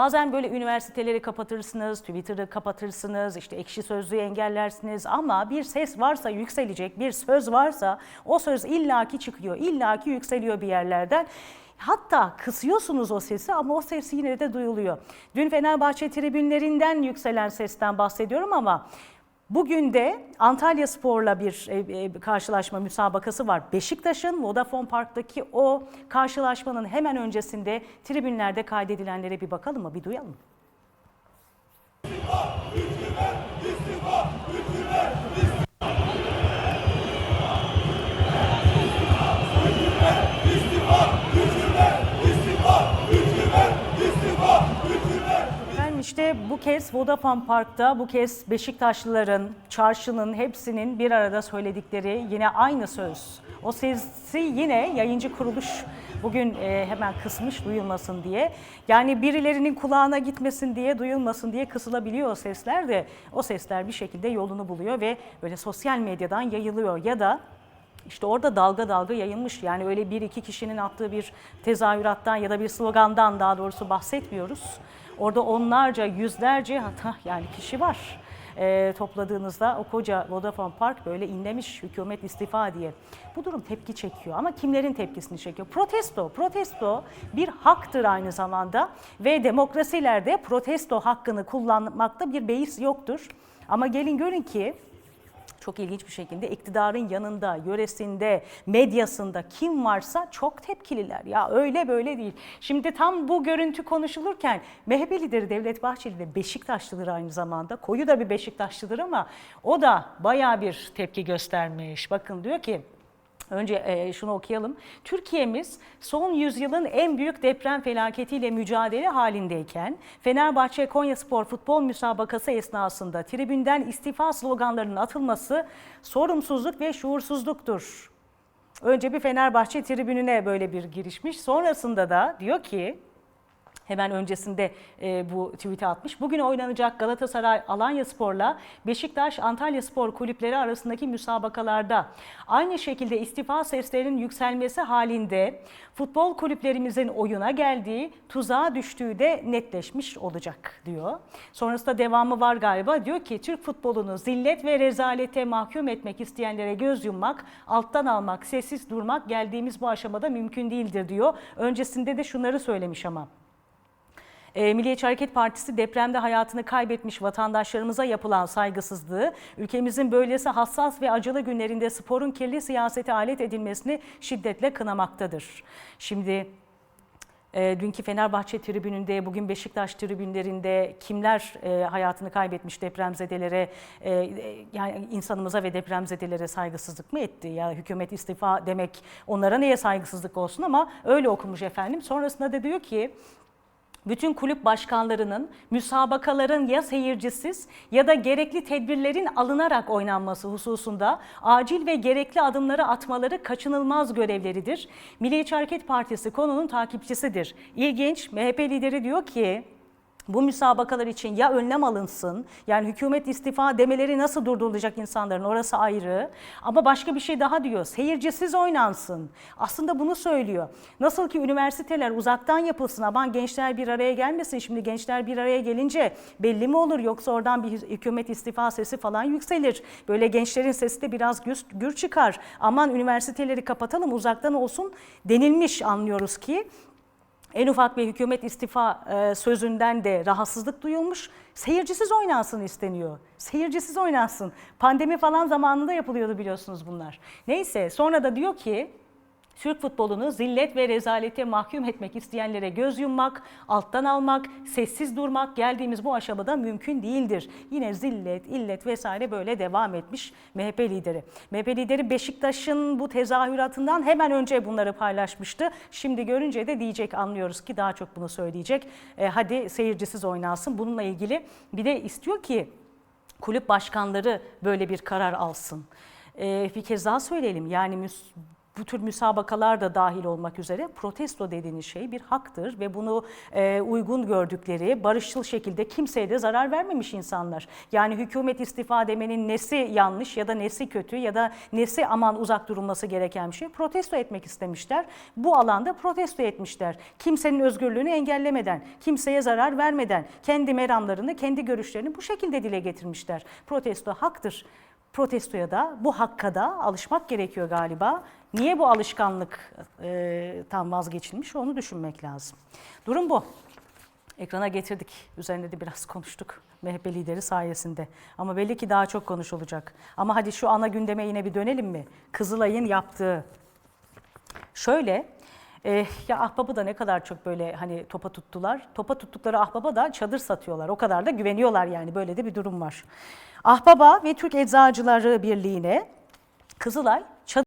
Bazen böyle üniversiteleri kapatırsınız, Twitter'ı kapatırsınız, işte ekşi sözlüğü engellersiniz ama bir ses varsa yükselecek, bir söz varsa o söz illaki çıkıyor, illaki yükseliyor bir yerlerden. Hatta kısıyorsunuz o sesi ama o ses yine de duyuluyor. Dün Fenerbahçe tribünlerinden yükselen sesten bahsediyorum ama Bugün de Antalya Spor'la bir e, e, karşılaşma müsabakası var. Beşiktaş'ın Vodafone Park'taki o karşılaşmanın hemen öncesinde tribünlerde kaydedilenlere bir bakalım mı? Bir duyalım mı? Efendim işte bu kez Vodafone Park'ta, bu kez Beşiktaşlıların, çarşının hepsinin bir arada söyledikleri yine aynı söz. O sesi yine yayıncı kuruluş bugün e, hemen kısmış duyulmasın diye. Yani birilerinin kulağına gitmesin diye, duyulmasın diye kısılabiliyor o sesler de o sesler bir şekilde yolunu buluyor ve böyle sosyal medyadan yayılıyor ya da işte orada dalga dalga yayılmış. Yani öyle bir iki kişinin attığı bir tezahürattan ya da bir slogandan daha doğrusu bahsetmiyoruz. Orada onlarca, yüzlerce hatta yani kişi var. Ee, topladığınızda o koca Vodafone Park böyle inlemiş hükümet istifa diye. Bu durum tepki çekiyor ama kimlerin tepkisini çekiyor? Protesto, protesto bir haktır aynı zamanda ve demokrasilerde protesto hakkını kullanmakta bir beis yoktur. Ama gelin görün ki çok ilginç bir şekilde iktidarın yanında, yöresinde, medyasında kim varsa çok tepkililer. Ya öyle böyle değil. Şimdi tam bu görüntü konuşulurken MHP lideri Devlet Bahçeli de Beşiktaşlıdır aynı zamanda. Koyu da bir Beşiktaşlıdır ama o da bayağı bir tepki göstermiş. Bakın diyor ki Önce e, şunu okuyalım. Türkiye'miz son yüzyılın en büyük deprem felaketiyle mücadele halindeyken Fenerbahçe Konyaspor futbol müsabakası esnasında tribünden istifa sloganlarının atılması sorumsuzluk ve şuursuzluktur. Önce bir Fenerbahçe tribününe böyle bir girişmiş. Sonrasında da diyor ki Hemen öncesinde e, bu tweet'i atmış. Bugün oynanacak Galatasaray Alanya Spor'la Beşiktaş Antalya Spor kulüpleri arasındaki müsabakalarda aynı şekilde istifa seslerinin yükselmesi halinde futbol kulüplerimizin oyuna geldiği, tuzağa düştüğü de netleşmiş olacak diyor. Sonrasında devamı var galiba. Diyor ki Türk futbolunu zillet ve rezalete mahkum etmek isteyenlere göz yummak, alttan almak, sessiz durmak geldiğimiz bu aşamada mümkün değildir diyor. Öncesinde de şunları söylemiş ama. E, Milliyetçi Hareket Partisi depremde hayatını kaybetmiş vatandaşlarımıza yapılan saygısızlığı, ülkemizin böylesi hassas ve acılı günlerinde sporun kirli siyasete alet edilmesini şiddetle kınamaktadır. Şimdi e, dünkü Fenerbahçe tribününde, bugün Beşiktaş tribünlerinde kimler e, hayatını kaybetmiş depremzedelere, e, e, yani insanımıza ve depremzedelere saygısızlık mı etti? Ya hükümet istifa demek onlara neye saygısızlık olsun ama öyle okumuş efendim. Sonrasında da diyor ki bütün kulüp başkanlarının müsabakaların ya seyircisiz ya da gerekli tedbirlerin alınarak oynanması hususunda acil ve gerekli adımları atmaları kaçınılmaz görevleridir. Milliyetçi Hareket Partisi konunun takipçisidir. İlginç, MHP lideri diyor ki bu müsabakalar için ya önlem alınsın, yani hükümet istifa demeleri nasıl durdurulacak insanların orası ayrı. Ama başka bir şey daha diyor, seyircisiz oynansın. Aslında bunu söylüyor. Nasıl ki üniversiteler uzaktan yapılsın, aman gençler bir araya gelmesin. Şimdi gençler bir araya gelince belli mi olur yoksa oradan bir hükümet istifa sesi falan yükselir. Böyle gençlerin sesi de biraz gür, gür çıkar. Aman üniversiteleri kapatalım uzaktan olsun denilmiş anlıyoruz ki. En ufak bir hükümet istifa e, sözünden de rahatsızlık duyulmuş. Seyircisiz oynansın isteniyor. Seyircisiz oynansın. Pandemi falan zamanında yapılıyordu biliyorsunuz bunlar. Neyse sonra da diyor ki Türk futbolunu zillet ve rezalete mahkum etmek isteyenlere göz yummak, alttan almak, sessiz durmak geldiğimiz bu aşamada mümkün değildir. Yine zillet, illet vesaire böyle devam etmiş MHP lideri. MHP lideri Beşiktaş'ın bu tezahüratından hemen önce bunları paylaşmıştı. Şimdi görünce de diyecek anlıyoruz ki daha çok bunu söyleyecek. E, hadi seyircisiz oynansın. Bununla ilgili bir de istiyor ki kulüp başkanları böyle bir karar alsın. E, bir kez daha söyleyelim yani bu tür müsabakalar da dahil olmak üzere protesto dediğiniz şey bir haktır ve bunu e, uygun gördükleri barışçıl şekilde kimseye de zarar vermemiş insanlar. Yani hükümet istifa demenin nesi yanlış ya da nesi kötü ya da nesi aman uzak durulması gereken bir şey protesto etmek istemişler. Bu alanda protesto etmişler. Kimsenin özgürlüğünü engellemeden, kimseye zarar vermeden kendi meramlarını, kendi görüşlerini bu şekilde dile getirmişler. Protesto haktır. Protestoya da bu hakka da alışmak gerekiyor galiba. Niye bu alışkanlık e, tam vazgeçilmiş onu düşünmek lazım. Durum bu. Ekrana getirdik. Üzerinde de biraz konuştuk MHP lideri sayesinde. Ama belli ki daha çok konuşulacak. Ama hadi şu ana gündeme yine bir dönelim mi? Kızılay'ın yaptığı. Şöyle, e, ya ahbabı da ne kadar çok böyle hani topa tuttular. Topa tuttukları ahbaba da çadır satıyorlar. O kadar da güveniyorlar yani böyle de bir durum var. Ahbaba ve Türk Eczacıları Birliği'ne Kızılay çadır